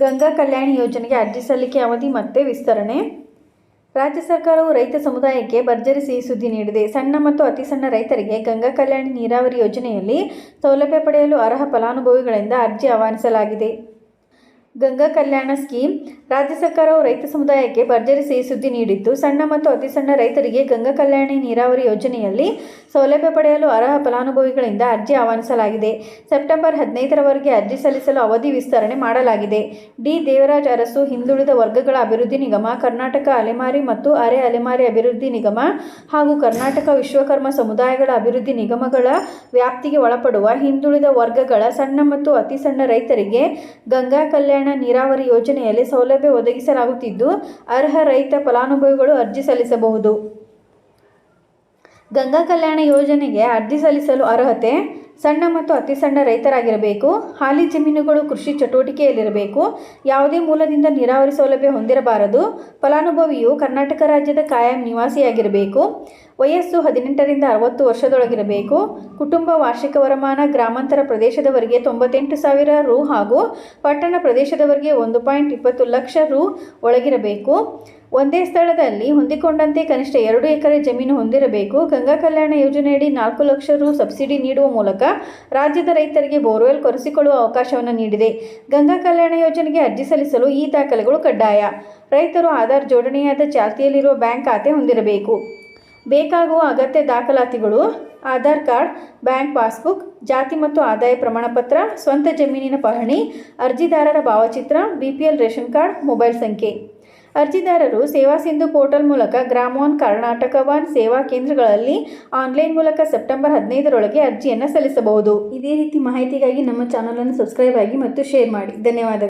ಗಂಗಾ ಕಲ್ಯಾಣ ಯೋಜನೆಗೆ ಅರ್ಜಿ ಸಲ್ಲಿಕೆ ಅವಧಿ ಮತ್ತೆ ವಿಸ್ತರಣೆ. ರಾಜ್ಯ ಸರ್ಕಾರವು ರೈತ ಸಮುದಾಯಕ್ಕೆ ಭರ್ಜರಿ ಸಿಹಿ ಸುದ್ದಿ ನೀಡಿದೆ. ಸಣ್ಣ ಮತ್ತು ಅತಿ ಸಣ್ಣ ರೈತರಿಗೆ ಗಂಗಾ ಕಲ್ಯಾಣಿ ನೀರಾವರಿ ಯೋಜನೆಯಲ್ಲಿ ಸೌಲಭ್ಯ ಪಡೆಯಲು ಅರ್ಹ ಫಲಾನುಭವಿಗಳಿಂದ ಅರ್ಜಿ ಆಹ್ವಾನಿಸಲಾಗಿದೆ. ಗಂಗಾ ಕಲ್ಯಾಣ ಸ್ಕೀಮ್ ರಾಜ್ಯ ಸರ್ಕಾರವು ರೈತ ಸಮುದಾಯಕ್ಕೆ ಭರ್ಜರಿ ಸಿಹಿ ಸುದ್ದಿ ನೀಡಿದ್ದು, ಸಣ್ಣ ಮತ್ತು ಅತಿ ಸಣ್ಣ ರೈತರಿಗೆ ಗಂಗಾ ಕಲ್ಯಾಣಿ ನೀರಾವರಿ ಯೋಜನೆಯಲ್ಲಿ ಸೌಲಭ್ಯ ಪಡೆಯಲು ಅರ್ಹ ಫಲಾನುಭವಿಗಳಿಂದ ಅರ್ಜಿ ಆಹ್ವಾನಿಸಲಾಗಿದೆ. ಸೆಪ್ಟೆಂಬರ್ ಹದಿನೈದರವರೆಗೆ ಅರ್ಜಿ ಸಲ್ಲಿಸಲು ಅವಧಿ ವಿಸ್ತರಣೆ ಮಾಡಲಾಗಿದೆ. ಡಿ. ದೇವರಾಜ್ ಅರಸು, ಹಿಂದುಳಿದ ವರ್ಗಗಳ ಅಭಿವೃದ್ಧಿ ನಿಗಮ, ಕರ್ನಾಟಕ ಅಲೆಮಾರಿ ಮತ್ತು ಅರೆ ಅಲೆಮಾರಿ ಅಭಿವೃದ್ಧಿ ನಿಗಮ ಹಾಗೂ ಕರ್ನಾಟಕ ವಿಶ್ವಕರ್ಮ ಸಮುದಾಯಗಳ ಅಭಿವೃದ್ಧಿ ನಿಗಮಗಳ ವ್ಯಾಪ್ತಿಗೆ ಒಳಪಡುವ ಹಿಂದುಳಿದ ವರ್ಗಗಳ ಸಣ್ಣ ಮತ್ತು ಅತಿ ಸಣ್ಣ ರೈತರಿಗೆ ಗಂಗಾ ಕಲ್ಯಾಣ ನೀರಾವರಿ ಯೋಜನೆಯಲ್ಲಿ ಸೌಲಭ್ಯ ಒದಗಿಸಲಾಗುತ್ತಿದ್ದು, ಅರ್ಹ ರೈತ ಫಲಾನುಭವಿಗಳು ಅರ್ಜಿ ಸಲ್ಲಿಸಬಹುದು. ಗಂಗಾ ಕಲ್ಯಾಣ ಯೋಜನೆಗೆ ಅರ್ಜಿ ಸಲ್ಲಿಸಲು ಅರ್ಹತೆ, ಸಣ್ಣ ಮತ್ತು ಅತಿ ಸಣ್ಣ ರೈತರಾಗಿರಬೇಕು, ಹಾಲಿ ಜಮೀನುಗಳು ಕೃಷಿ ಚಟುವಟಿಕೆಯಲ್ಲಿರಬೇಕು, ಯಾವುದೇ ಮೂಲದಿಂದ ನೀರಾವರಿ ಸೌಲಭ್ಯ ಹೊಂದಿರಬಾರದು, ಫಲಾನುಭವಿಯು ಕರ್ನಾಟಕ ರಾಜ್ಯದ ಕಾಯಂ ನಿವಾಸಿಯಾಗಿರಬೇಕು, ವಯಸ್ಸು ಹದಿನೆಂಟರಿಂದ ಅರವತ್ತು ವರ್ಷದೊಳಗಿರಬೇಕು, ಕುಟುಂಬ ವಾರ್ಷಿಕ ವರಮಾನ ಗ್ರಾಮಾಂತರ ಪ್ರದೇಶದವರಿಗೆ ತೊಂಬತ್ತೆಂಟು ಸಾವಿರ ರು ಹಾಗೂ ಪಟ್ಟಣ ಪ್ರದೇಶದವರಿಗೆ ಒಂದು ಪಾಯಿಂಟ್ ಇಪ್ಪತ್ತು ಲಕ್ಷ ರು ಒಳಗಿರಬೇಕು. ಒಂದೇ ಸ್ಥಳದಲ್ಲಿ ಹೊಂದಿಕೊಂಡಂತೆ ಕನಿಷ್ಠ ಎರಡು ಎಕರೆ ಜಮೀನು ಹೊಂದಿರಬೇಕು. ಗಂಗಾ ಕಲ್ಯಾಣ ಯೋಜನೆಯಡಿ ನಾಲ್ಕು ಲಕ್ಷ ರು ಸಬ್ಸಿಡಿ ನೀಡುವ ಮೂಲಕ ರಾಜ್ಯದ ರೈತರಿಗೆ ಬೋರ್ವೆಲ್ ಕೊರೆಸಿಕೊಳ್ಳುವ ಅವಕಾಶವನ್ನು ನೀಡಿದೆ. ಗಂಗಾ ಕಲ್ಯಾಣ ಯೋಜನೆಗೆ ಅರ್ಜಿ ಸಲ್ಲಿಸಲು ಈ ದಾಖಲೆಗಳು ಕಡ್ಡಾಯ. ರೈತರು ಆಧಾರ್ ಜೋಡಣೆಯಾದ ಚಾಲ್ತಿಯಲ್ಲಿರುವ ಬ್ಯಾಂಕ್ ಖಾತೆ ಹೊಂದಿರಬೇಕು. ಬೇಕಾಗುವ ಅಗತ್ಯ ದಾಖಲಾತಿಗಳು ಆಧಾರ್ ಕಾರ್ಡ್, ಬ್ಯಾಂಕ್ ಪಾಸ್ಬುಕ್, ಜಾತಿ ಮತ್ತು ಆದಾಯ ಪ್ರಮಾಣಪತ್ರ, ಸ್ವಂತ ಜಮೀನಿನ ಪಹಣಿ, ಅರ್ಜಿದಾರರ ಭಾವಚಿತ್ರ, B P L ration card, mobile ಸಂಖ್ಯೆ. ಅರ್ಜಿದಾರರು ಸೇವಾ ಸಿಂಧು ಪೋರ್ಟಲ್ ಮೂಲಕ ಗ್ರಾಮೋನ್ ಕರ್ನಾಟಕವಾನ್ ಸೇವಾ ಕೇಂದ್ರಗಳಲ್ಲಿ ಆನ್ಲೈನ್ ಮೂಲಕ ಸೆಪ್ಟೆಂಬರ್ ಹದಿನೈದರೊಳಗೆ ಅರ್ಜಿಯನ್ನು ಸಲ್ಲಿಸಬಹುದು. ಇದೇ ರೀತಿ ಮಾಹಿತಿಗಾಗಿ ನಮ್ಮ ಚಾನಲನ್ನು ಸಬ್ಸ್ಕ್ರೈಬ್ ಆಗಿ ಮತ್ತು ಶೇರ್ ಮಾಡಿ. ಧನ್ಯವಾದಗಳು.